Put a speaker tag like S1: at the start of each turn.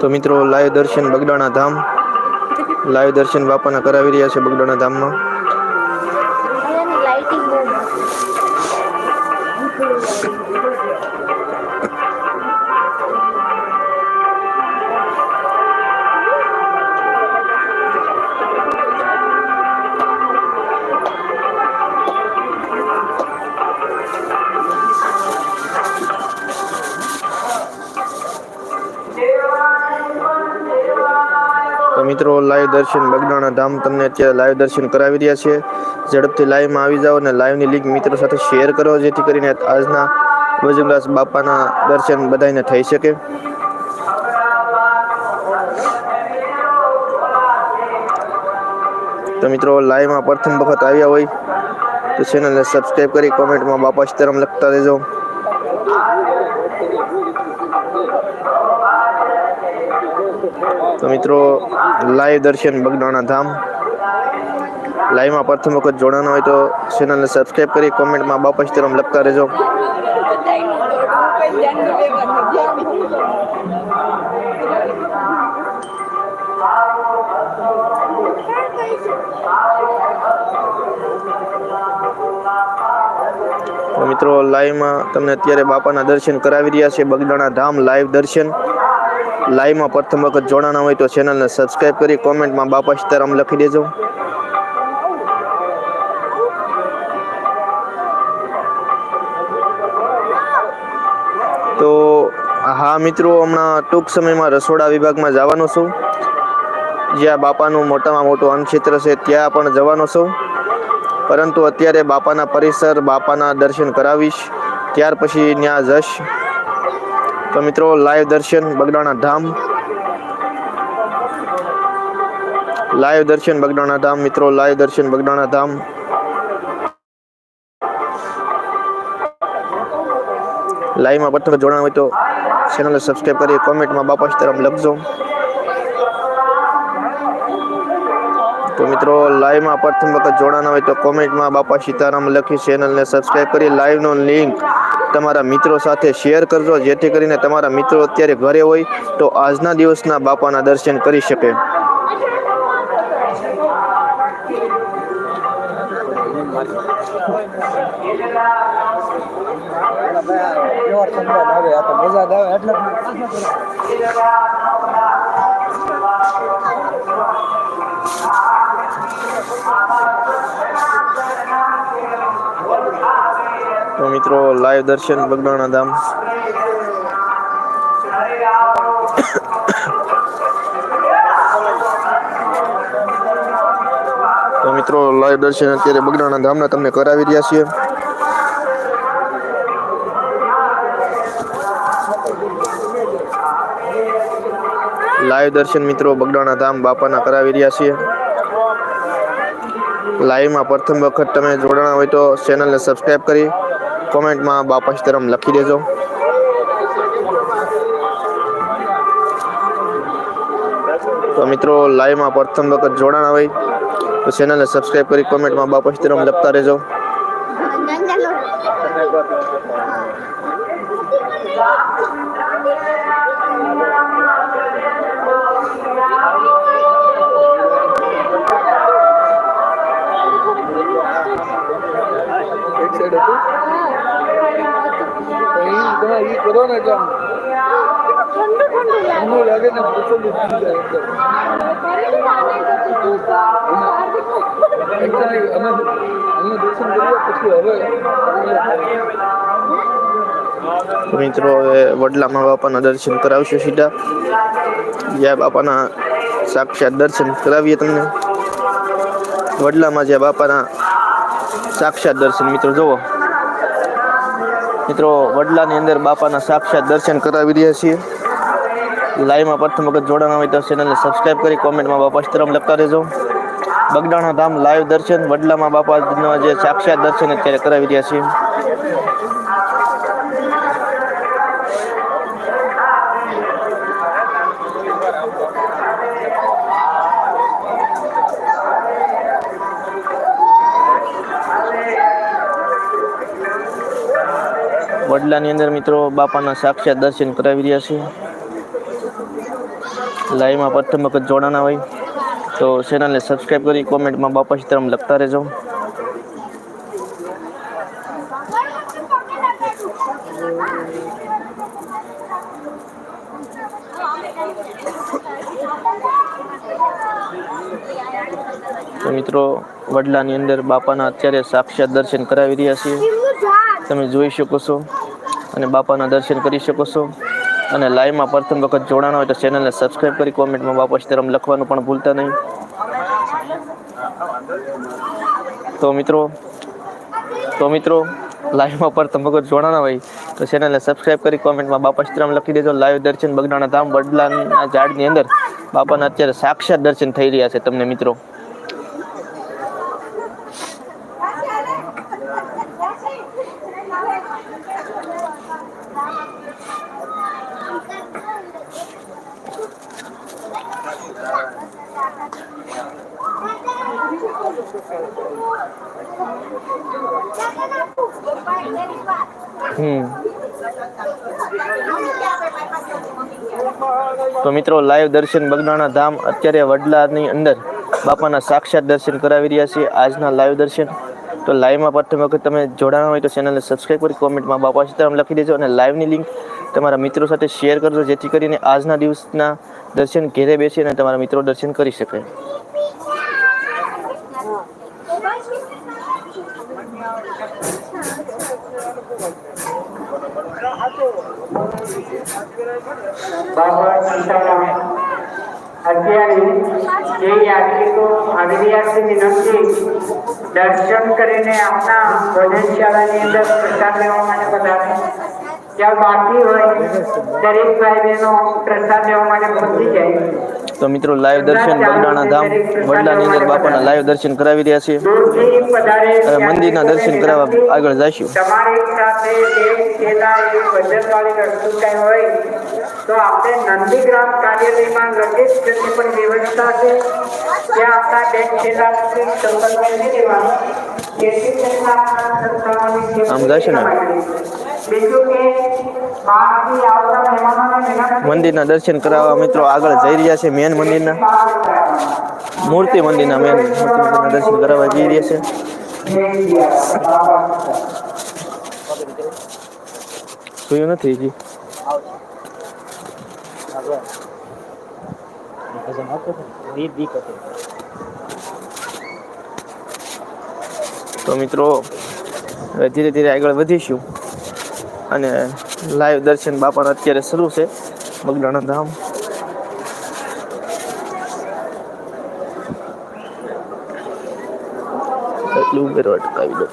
S1: તો મિત્રો લાઈવ દર્શન બગડાણા ધામ. લાઈવ દર્શન બાપાના કરાવી રહ્યા છે બગડાણા ધામમાં. મિત્રો, લાઈવ દર્શન બગદાણા ધામ તમને અત્યારે લાઈવ દર્શન કરાવી રહ્યા છે. ઝડપથી લાઈવમાં આવી જાઓ અને લાઈવની લિંક મિત્રો સાથે શેર કરો, જેથી કરીને આજના વજનદાસ બાપાના દર્શન બધાને થઈ શકે. તો મિત્રો, લાઈવમાં પ્રથમ વખત આવ્યા હોય તો ચેનલને સબસ્ક્રાઈબ કરી કોમેન્ટમાં બાપા સીતારામ લખતા રહેજો. તો મિત્રો લાઈવ દર્શન બગડાણા ધામ. લાઈવમાં પ્રથમ વખત જોડાના હોય તો ચેનલને સબસ્ક્રાઈબ કરી કોમેન્ટમાં બાપા તરમ લખતા રહેજો. મિત્રો લાઈવમાં તમને અત્યારે બાપાના દર્શન કરાવી રહ્યા છે બગદાણા ધામ લાઈવ દર્શન. લાઈવમાં પ્રથમ વખત જોડાણા હોય તો ચેનલને સબસ્ક્રાઈબ કરી, કોમેન્ટમાં બાપા સીતારામ લખી દેજો. તો હા મિત્રો, હમણાં ટૂંક સમયમાં રસોડા વિભાગમાં જવાનો છું. જ્યાં બાપાનું મોટામાં મોટું અન્નક્ષેત્ર છે, ત્યાં પણ જવાનો છું. પરંતુ અત્યારે બાપાના પરિસર, બાપાના દર્શન કરાવીશ. ત્યાર પછી ત્યાં જશ તો મિત્રો લાઈવ દર્શન બગડાણા ધામ. લાઈવ દર્શન બગડાણા ધામ, મિત્રો લાઈવ દર્શન બગડાણા ધામ. લાઈવમાં પ્રથમ જોડાણ હોય તો ચેનલને સબસ્ક્રાઈબ કરી કોમેન્ટમાં બાપા સીતારામ લખજો. તો મિત્રો લાઈવમાં પ્રથમ વખત જોડાના હોય તો કોમેન્ટમાં બાપા સીતારામ લખી ચેનલને સબસ્ક્રાઈબ કરી લાઈવનો લિંક તમારા મિત્રો સાથે શેર કરજો, જેથી કરીને તમારા મિત્રો અત્યારે ઘરે હોય તો આજના દિવસના બાપાના દર્શન કરી શકે.
S2: મજા આવે
S1: મિત્રો લાઈવ દર્શન બગદાણા ધામ. તો મિત્રો લાઈવ દર્શન અત્યારે બગદાણા ધામના તમને કરાવી રહ્યા છીએ. લાઈવ દર્શન મિત્રો બગદાણા ધામ બાપાના કરાવી રહ્યા છીએ. લાઈવમાં પ્રથમ વખત તમે જોડાણા હોય તો ચેનલને સબસ્ક્રાઈબ કરી કોમેન્ટમાં બાપા સીતારામ લખી દેજો. તો મિત્રો, લાઈવમાં પ્રથમ વખત જોડાણા હોય તો ચેનલને સબસ્ક્રાઈબ કરી કોમેન્ટમાં બાપા સીતારામ લખતા રહેજો.
S2: કરો ને એટલે
S3: ઠંડુ ઠંડુ
S2: ઠંડુ લાગે ને પ્રસન્ન થઈ જાય એકદમ.
S3: કરી આને તો. તું
S2: Actually અમે અમે દર્શન કર્યા પછી હવે
S1: મિત્રો હવે વડલામાં બાપાના દર્શન કરાવશું સીધા. જ્યાં બાપાના સાક્ષાત દર્શન કરાવીએ તમને. વડલામાં જ્યાં બાપાના સાક્ષાત દર્શન મિત્રો જુઓ. મિત્રો, વડલાની અંદર બાપાના સાક્ષાત દર્શન કરાવી રહ્યા છીએ. લાઈવમાં પ્રથમ વખત જોડાણ હોય તો ચેનલને સબસ્ક્રાઈબ કરી કોમેન્ટમાં બાપા સ્તરમ લખતા રહેજો. બગડાણા ધામ લાઈવ દર્શન વડલામાં બાપાના જે સાક્ષાત દર્શન અત્યારે કરાવી રહ્યા છીએ. વડલાની અંદર મિત્રો બાપાના સાક્ષાત દર્શન કરાવી રહ્યા છે લાઈવમાં પ્રથમ વખત જોડાના હોય તો ચેનલને સબસ્ક્રાઈબ કરી કોમેન્ટમાં બાપા સીતારામ લખતા રહેજો. તો મિત્રો, વડલાની અંદર બાપાના અત્યારે સાક્ષાત દર્શન કરાવી રહ્યા છીએ.
S3: ટીમનું ઝાડ
S1: તમે જોઈ શકો છો અને બાપાના દર્શન કરી શકો છો. અને લાઈવમાં પ્રથમ વખત જોડાના હોય તો ચેનલને સબસ્ક્રાઈબ કરી કોમેન્ટમાં બાપા સીતારામ લખવાનું પણ ભૂલતા નહીં. તો મિત્રો તો મિત્રો લાઈવમાં પ્રથમ વખત જોડાના હોય તો ચેનલને સબસ્ક્રાઈબ કરી કોમેન્ટમાં બાપા સીતારામ લખી દેજો. લાઈવ દર્શન બગડાણા ધામ વડલાના ઝાડની અંદર બાપાના અત્યારે સાક્ષાત દર્શન થઈ રહ્યા છે તમને મિત્રો. તો મિત્રો લાઈવ દર્શન બગડાણા ધામ અત્યારે વડલાની અંદર બાપાના સાક્ષાત દર્શન કરાવી રહ્યા છીએ. આજના લાઈવ દર્શન. તો લાઈવમાં પ્રથમ વખત તમે જોડાણા હોય તો ચેનલને સબસ્ક્રાઈબ કરી કોમેન્ટમાં બાપા સીતારામ લખી દેજો અને લાઈવની લિંક તમારા મિત્રો સાથે શેર કરજો, જેથી કરીને આજના દિવસના દર્શન ઘેરે બેસીને તમારા મિત્રો દર્શન કરી શકે
S4: બાબા સીતારામ અત્યારે જે યાત્રિકો આવી રહ્યા વિનંતી દર્શન કરીને આપના ભોજનશાળાની અંદર પ્રસાદ લેવા માટે પધારે. જ્યાં બાકી હોય દરેક ભાઈ બહેનો પ્રસાદ લેવા માટે પહોંચી જાય.
S1: તો મિત્રો લાઈવ દર્શન બગડાણા ધામ વડલાની અંદર બાપાના લાઈવ દર્શન કરાવી રહ્યા છીએ. અને મંદિરના દર્શન કરાવવા આગળ જઈશું.
S4: તમારી સાથે કઈ હોય તો આપણે નંદીગ્રામ કાર્યાલયમાં લગેજ કરતી પણ વ્યવસ્થા છે. ત્યાં આપણા બેગ થેલા સંપર્ક કરી સંસ્થાઓની
S1: આમ જશે ને? મંદિરના દર્શન કરાવવા મિત્રો આગળ જઈ રહ્યા છે મેન મંદિરના. મૂર્તિ મંદિરના મેન મૂર્તિ દર્શન કરાવવા જઈ રહ્યા છે. જોયું નથી જી તો મિત્રો ધીરે ધીરે આગળ વધીશું. અને લાઈવ દર્શન બાપાના અત્યારે શરૂ છે મગડાણા ધામ. એટલું ઉમેરો અટકાવી દો.